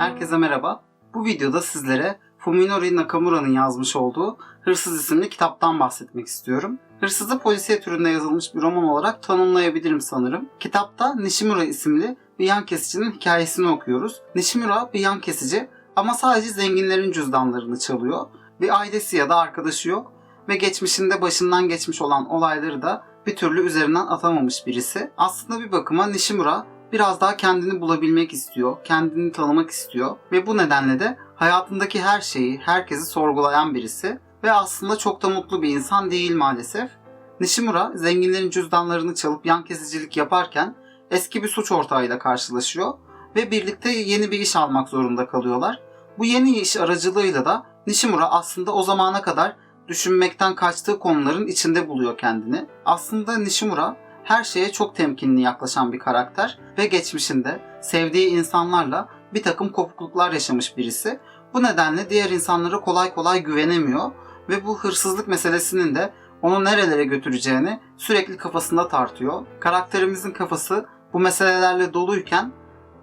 Herkese merhaba. Bu videoda sizlere Fuminori Nakamura'nın yazmış olduğu Hırsız isimli kitaptan bahsetmek istiyorum. Hırsızı polisiye türünde yazılmış bir roman olarak tanımlayabilirim sanırım. Kitapta Nishimura isimli bir yan kesicinin hikayesini okuyoruz. Nishimura bir yan kesici ama sadece zenginlerin cüzdanlarını çalıyor. Bir ailesi ya da arkadaşı yok ve geçmişinde başından geçmiş olan olayları da bir türlü üzerinden atamamış birisi. Aslında bir bakıma Nishimura biraz daha kendini bulabilmek istiyor, kendini tanımak istiyor ve bu nedenle de hayatındaki her şeyi, herkesi sorgulayan birisi ve aslında çok da mutlu bir insan değil maalesef. Nishimura zenginlerin cüzdanlarını çalıp yan kesicilik yaparken eski bir suç ortağıyla karşılaşıyor ve birlikte yeni bir iş almak zorunda kalıyorlar. Bu yeni iş aracılığıyla da Nishimura aslında o zamana kadar düşünmekten kaçtığı konuların içinde buluyor kendini. Aslında Nishimura her şeye çok temkinli yaklaşan bir karakter ve geçmişinde sevdiği insanlarla bir takım kopukluklar yaşamış birisi. Bu nedenle diğer insanlara kolay kolay güvenemiyor ve bu hırsızlık meselesinin de onu nerelere götüreceğini sürekli kafasında tartıyor. Karakterimizin kafası bu meselelerle doluyken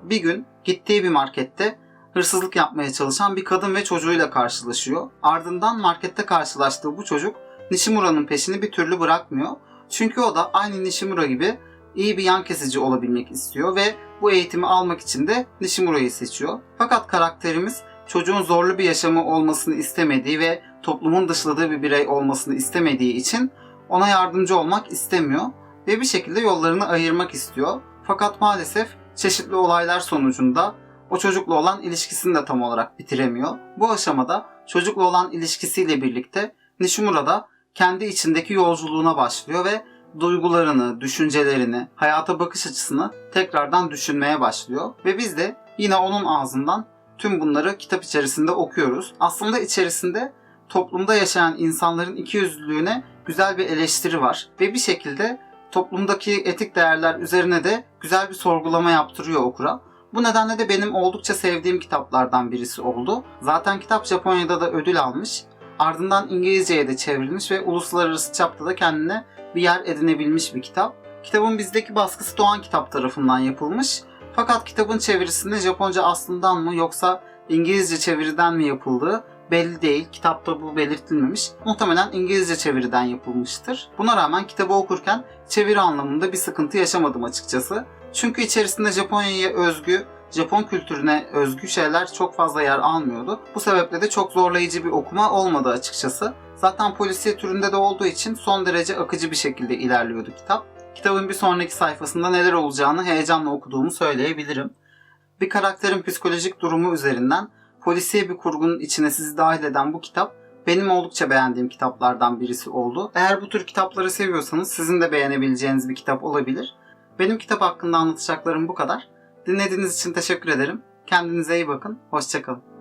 bir gün gittiği bir markette hırsızlık yapmaya çalışan bir kadın ve çocuğuyla karşılaşıyor. Ardından markette karşılaştığı bu çocuk Nishimura'nın peşini bir türlü bırakmıyor. Çünkü o da aynı Nishimura gibi iyi bir yan kesici olabilmek istiyor ve bu eğitimi almak için de Nishimura'yı seçiyor. Fakat karakterimiz çocuğun zorlu bir yaşamı olmasını istemediği ve toplumun dışladığı bir birey olmasını istemediği için ona yardımcı olmak istemiyor ve bir şekilde yollarını ayırmak istiyor. Fakat maalesef çeşitli olaylar sonucunda o çocukla olan ilişkisini de tam olarak bitiremiyor. Bu aşamada çocukla olan ilişkisiyle birlikte Nishimura da kendi içindeki yolculuğuna başlıyor ve duygularını, düşüncelerini, hayata bakış açısını tekrardan düşünmeye başlıyor. Ve biz de yine onun ağzından tüm bunları kitap içerisinde okuyoruz. Aslında içerisinde toplumda yaşayan insanların ikiyüzlülüğüne güzel bir eleştiri var. Ve bir şekilde toplumdaki etik değerler üzerine de güzel bir sorgulama yaptırıyor okura. Bu nedenle de benim oldukça sevdiğim kitaplardan birisi oldu. Zaten kitap Japonya'da da ödül almış. Ardından İngilizceye de çevrilmiş ve uluslararası çapta da kendine bir yer edinebilmiş bir kitap. Kitabın bizdeki baskısı Doğan Kitap tarafından yapılmış. Fakat kitabın çevirisinde Japonca aslından mı yoksa İngilizce çeviriden mi yapıldığı belli değil. Kitapta bu belirtilmemiş. Muhtemelen İngilizce çeviriden yapılmıştır. Buna rağmen kitabı okurken çeviri anlamında bir sıkıntı yaşamadım açıkçası. Çünkü içerisinde Japonya'ya özgü, Japon kültürüne özgü şeyler çok fazla yer almıyordu. Bu sebeple de çok zorlayıcı bir okuma olmadı açıkçası. Zaten polisiye türünde de olduğu için son derece akıcı bir şekilde ilerliyordu kitap. Kitabın bir sonraki sayfasında neler olacağını heyecanla okuduğumu söyleyebilirim. Bir karakterin psikolojik durumu üzerinden polisiye bir kurgunun içine sizi dahil eden bu kitap benim oldukça beğendiğim kitaplardan birisi oldu. Eğer bu tür kitapları seviyorsanız sizin de beğenebileceğiniz bir kitap olabilir. Benim kitap hakkında anlatacaklarım bu kadar. Dinlediğiniz için teşekkür ederim. Kendinize iyi bakın. Hoşçakalın.